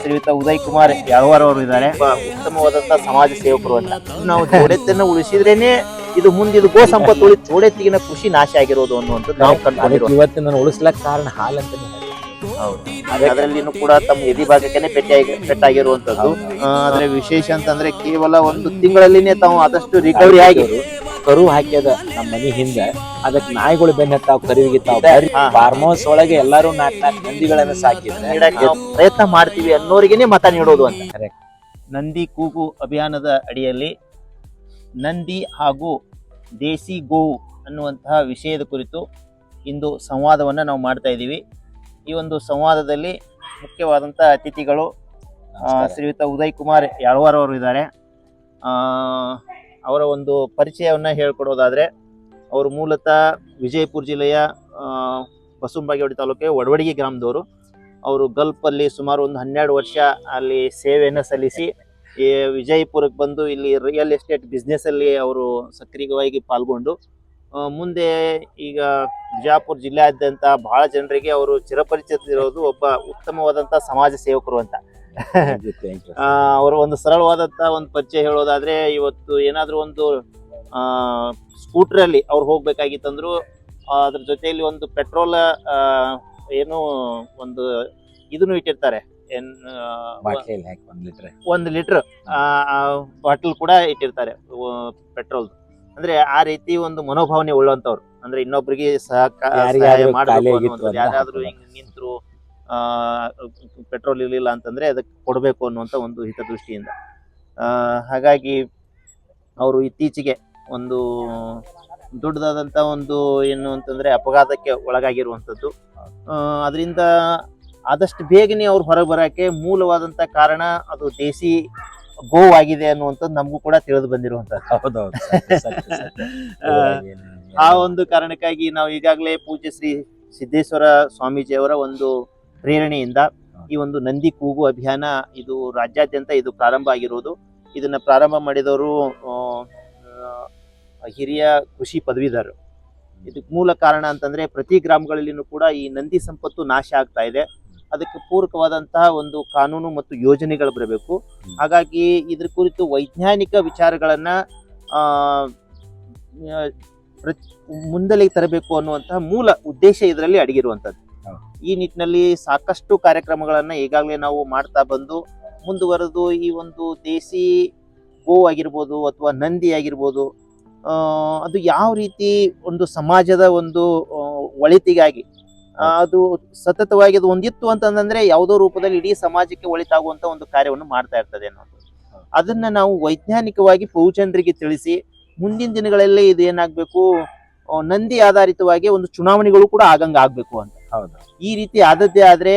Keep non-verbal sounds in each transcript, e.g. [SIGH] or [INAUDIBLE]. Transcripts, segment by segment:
ಶ್ರೀಯುತ ಉದಯ್ ಕುಮಾರ್ ಯಾಳ್ವಾರ್ ಅವರು ಇದ್ದಾರೆ ಉತ್ತಮವಾದಂತಹ ಉತ್ತಮವಾದಂತ ಸಮಾಜ ಸೇವಕರು ಅಂತ. ನಾವು ಜೋಡೆತ್ತನ್ನು ಉಳಿಸಿದ್ರೇನೆ ಇದು ಮುಂದೆ ಇದು ಗೋ ಸಂಪತ್ತು ಉಳಿ ಜೋಡೆತ್ತಿಗಿನ ಕೃಷಿ ನಾಶ ಆಗಿರೋದು ಅನ್ನುವಂಥದ್ದು ನಾವು ಕಂಡುಕೊಂಡಿರೋದು. ಇವತ್ತು ನಾನು ಉಳಿಸ್ಲಕ್ ಕಾರಣ ಹಾಲ್ ಅಂತಾನೆ ಹೇಳ್ತೀನಿ. ಅದರಲ್ಲಿನೂ ಕೂಡ ತಮ್ಮ ಎದಿ ಭಾಗಕ್ಕೆ ಪೆಟ್ಟಾಗಿ ಪೆಟ್ಟಾಗಿರುವಂತದ್ದು ಅಂದ್ರೆ ಆದ್ರೆ ವಿಶೇಷ ಅಂತಂದ್ರೆ ಕೇವಲ ಒಂದು ತಿಂಗಳಲ್ಲಿನೇ ತಾವು ಆದಷ್ಟು ರಿಕವರಿ ಆಗಿ ಕರು ಹಾಕ್ಯದ ನಮ್ಮ ಮನಿ ಹಿಂದ ಅದಕ್ ನಾಯಿಗಳು ಬೆನ್ನ ಹತ್ತಾವ್ ಕರುವಿಗೆ ತಾವ್ ಫಾರ್ಮ್ ಹೌಸ್ ಒಳಗೆ ಎಲ್ಲಾರು ನಾಲ್ಕು ನಾಲ್ಕು ನಂದಿಗಳನ್ನ ಸಾಕಿದ್ರೆ ಪ್ರಯತ್ನ ಮಾಡ್ತೀವಿ ಅನ್ನೋರಿಗೇನೆ ಮತ ನೀಡೋದು ಅಂತ. ಕರೆಕ್ಟ್ ನಂದಿ ಕೂಗು ಅಭಿಯಾನದ ಅಡಿಯಲ್ಲಿ ನಂದಿ ಹಾಗೂ ದೇಸಿ ಗೋವು ಅನ್ನುವಂತಹ ವಿಷಯದ ಕುರಿತು ಇಂದು ಸಂವಾದವನ್ನು ನಾವು ಮಾಡ್ತಾ ಇದ್ದೀವಿ. ಈ ಒಂದು ಸಂವಾದದಲ್ಲಿ ಮುಖ್ಯವಾದಂಥ ಅತಿಥಿಗಳು ಶ್ರೀಯುತ ಉದಯ್ ಕುಮಾರ್ ಯಾಳ್ವಾರ್ ಅವರು ಇದ್ದಾರೆ. ಆ, ಅವರ ಒಂದು ಪರಿಚಯವನ್ನು ಹೇಳ್ಕೊಡೋದಾದರೆ ಅವರು ಮೂಲತಃ ವಿಜಯಪುರ ಜಿಲ್ಲೆಯ ಆ, ಬಸವನಬಾಗೇವಾಡಿ ತಾಲೂಕಿನ ಒಡವಡಿಗೆ ಗ್ರಾಮದವರು. ಅವರು ಗಲ್ಫಲ್ಲಿ ಸುಮಾರು ಒಂದು ಹನ್ನೆರಡು ವರ್ಷ ಅಲ್ಲಿ ಸೇವೆಯನ್ನು ಸಲ್ಲಿಸಿ ಈ ವಿಜಯಪುರಕ್ಕೆ ಬಂದು ಇಲ್ಲಿ ರಿಯಲ್ ಎಸ್ಟೇಟ್ ಬಿಸ್ನೆಸ್ಸಲ್ಲಿ ಅವರು ಸಕ್ರಿಯವಾಗಿ ಪಾಲ್ಗೊಂಡು ಮುಂದೆ ಈಗ ಬಿಜಾಪುರ ಜಿಲ್ಲೆಯಾದ್ಯಂತ ಬಹಳ ಜನರಿಗೆ ಅವರು ಚಿರಪರಿಚಿತರಿರೋದು ಒಬ್ಬ ಉತ್ತಮವಾದಂಥ ಸಮಾಜ ಸೇವಕರು ಅಂತ. [LAUGHS] ಅವರ ಒಂದು ಸರಳವಾದಂತ ಒಂದು ಪರಿಚಯ ಹೇಳೋದಾದ್ರೆ ಇವತ್ತು ಏನಾದ್ರೂ ಒಂದು ಸ್ಕೂಟರ್ ಅಲ್ಲಿ ಅವ್ರು ಹೋಗ್ಬೇಕಾಗಿತ್ತಂದ್ರು ಅದ್ರ ಜೊತೆಯಲ್ಲಿ ಒಂದು ಪೆಟ್ರೋಲ್ ಏನು ಒಂದು ಇದನ್ನು ಇಟ್ಟಿರ್ತಾರೆ. ಒಂದ್ ಲೀಟರ್ ಬಾಟಲ್ ಕೂಡ ಇಟ್ಟಿರ್ತಾರೆ ಪೆಟ್ರೋಲ್ ಅಂದ್ರೆ ಆ ರೀತಿ ಒಂದು ಮನೋಭಾವನೆ ಉಳ್ಳಂತವ್ರು. ಅಂದ್ರೆ ಇನ್ನೊಬ್ರಿಗೆ ಸಹಕಾರ ಯಾರಾದ್ರೂ ನಿಂತ್ರು ಪೆಟ್ರೋಲ್ ಇರಲಿಲ್ಲ ಅಂತಂದರೆ ಅದಕ್ಕೆ ಕೊಡಬೇಕು ಅನ್ನುವಂಥ ಒಂದು ಹಿತದೃಷ್ಟಿಯಿಂದ. ಹಾಗಾಗಿ ಅವರು ಇತ್ತೀಚೆಗೆ ಒಂದು ದೊಡ್ಡದಾದಂಥ ಒಂದು ಏನು ಅಂತಂದ್ರೆ ಅಪಘಾತಕ್ಕೆ ಒಳಗಾಗಿರುವಂಥದ್ದು. ಅದರಿಂದ ಆದಷ್ಟು ಬೇಗನೆ ಅವ್ರು ಹೊರಗೆ ಬರೋಕ್ಕೆ ಮೂಲವಾದಂಥ ಕಾರಣ ಅದು ದೇಸಿ ಗೋವಾಗಿದೆ ಅನ್ನುವಂಥದ್ದು ನಮಗೂ ಕೂಡ ತಿಳಿದು ಬಂದಿರುವಂಥದ್ದು. ಆ ಒಂದು ಕಾರಣಕ್ಕಾಗಿ ನಾವು ಈಗಾಗಲೇ ಪೂಜ್ಯ ಶ್ರೀ ಸಿದ್ದೇಶ್ವರ ಸ್ವಾಮೀಜಿಯವರ ಒಂದು ಪ್ರೇರಣೆಯಿಂದ ಈ ಒಂದು ನಂದಿ ಕೂಗು ಅಭಿಯಾನ ಇದು ರಾಜ್ಯಾದ್ಯಂತ ಇದು ಪ್ರಾರಂಭ ಆಗಿರೋದು. ಇದನ್ನ ಪ್ರಾರಂಭ ಮಾಡಿದವರು ಹಿರಿಯ ಕೃಷಿ ಪದವೀಧರರು. ಇದಕ್ಕೆ ಮೂಲ ಕಾರಣ ಅಂತಂದ್ರೆ ಪ್ರತಿ ಗ್ರಾಮಗಳಲ್ಲಿನೂ ಕೂಡ ಈ ನಂದಿ ಸಂಪತ್ತು ನಾಶ ಆಗ್ತಾ ಇದೆ. ಅದಕ್ಕೆ ಪೂರಕವಾದಂತಹ ಒಂದು ಕಾನೂನು ಮತ್ತು ಯೋಜನೆಗಳು ಬರಬೇಕು. ಹಾಗಾಗಿ ಇದ್ರ ಕುರಿತು ವೈಜ್ಞಾನಿಕ ವಿಚಾರಗಳನ್ನ ಮುಂದಲೆಗೆ ತರಬೇಕು ಅನ್ನುವಂತಹ ಮೂಲ ಉದ್ದೇಶ ಇದರಲ್ಲಿ ಅಡಗಿರುವಂಥದ್ದು. ಈ ನಿಟ್ಟಿನಲ್ಲಿ ಸಾಕಷ್ಟು ಕಾರ್ಯಕ್ರಮಗಳನ್ನು ಈಗಾಗಲೇ ನಾವು ಮಾಡ್ತಾ ಬಂದು ಮುಂದುವರೆದು ಈ ಒಂದು ದೇಸಿ ಗೋ ಆಗಿರ್ಬೋದು ಅಥವಾ ನಂದಿ ಆಗಿರ್ಬೋದು ಅದು ಯಾವ ರೀತಿ ಒಂದು ಸಮಾಜದ ಒಂದು ಒಳಿತಿಗಾಗಿ ಅದು ಸತತವಾಗಿ ಅದು ಒಂದಿತ್ತು ಅಂತಂದ್ರೆ ಯಾವುದೋ ರೂಪದಲ್ಲಿ ಇಡೀ ಸಮಾಜಕ್ಕೆ ಒಳಿತಾಗುವಂತ ಒಂದು ಕಾರ್ಯವನ್ನು ಮಾಡ್ತಾ ಇರ್ತದೆ ಅನ್ನೋದು. ಅದನ್ನ ನಾವು ವೈಜ್ಞಾನಿಕವಾಗಿ ಬಹುಜನರಿಗೆ ತಿಳಿಸಿ ಮುಂದಿನ ದಿನಗಳಲ್ಲಿ ಇದು ಏನಾಗ್ಬೇಕು ನಂದಿ ಆಧಾರಿತವಾಗಿ ಒಂದು ಚುನಾವಣೆಗಳು ಕೂಡ ಆಗಂಗ ಆಗ್ಬೇಕು ಅಂತ. ಈ ರೀತಿ ಆದದ್ದೇ ಆದ್ರೆ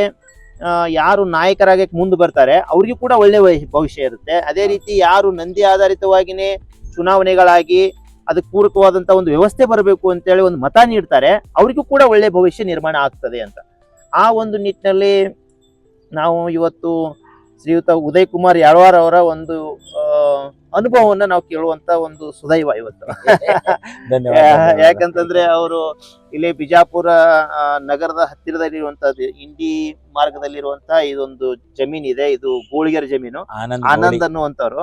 ಯಾರು ನಾಯಕರಾಗಕ್ಕೆ ಮುಂದೆ ಬರ್ತಾರೆ ಅವ್ರಿಗೂ ಕೂಡ ಒಳ್ಳೆ ಭವಿಷ್ಯ ಇರುತ್ತೆ. ಅದೇ ರೀತಿ ಯಾರು ನಂದಿ ಆಧಾರಿತವಾಗಿನೇ ಚುನಾವಣೆಗಳಾಗಿ ಅದಕ್ಕೆ ಪೂರಕವಾದಂತ ಒಂದು ವ್ಯವಸ್ಥೆ ಬರಬೇಕು ಅಂತೇಳಿ ಒಂದು ಮತ ನೀಡ್ತಾರೆ ಅವ್ರಿಗೂ ಕೂಡ ಒಳ್ಳೆ ಭವಿಷ್ಯ ನಿರ್ಮಾಣ ಆಗ್ತದೆ ಅಂತ. ಆ ಒಂದು ನಿಟ್ಟಿನಲ್ಲಿ ನಾವು ಇವತ್ತು ಶ್ರೀಯುತ ಉದಯ್ ಕುಮಾರ್ ಯಾಳ್ವಾರ್ ಅವರ ಒಂದು ಆ, ಅನುಭವವನ್ನ ನಾವು ಕೇಳುವಂತ ಒಂದು ಸುದೈವ ಇವತ್ತು. [LAUGHS] ಯಾಕಂತಂದ್ರೆ ಅವರು ಇಲ್ಲಿ ಬಿಜಾಪುರ ನಗರದ ಹತ್ತಿರದಲ್ಲಿರುವಂತದ್ದು ಇಂಡಿ ಮಾರ್ಗದಲ್ಲಿರುವಂತ ಇದೊಂದು ಜಮೀನ್ ಇದೆ. ಇದು ಗೋಳಿಗೆರೆ ಜಮೀನು. ಆನಂದ್ ಆನಂದ್ ಗೌಳಿ- ಅನ್ನುವಂತವ್ರು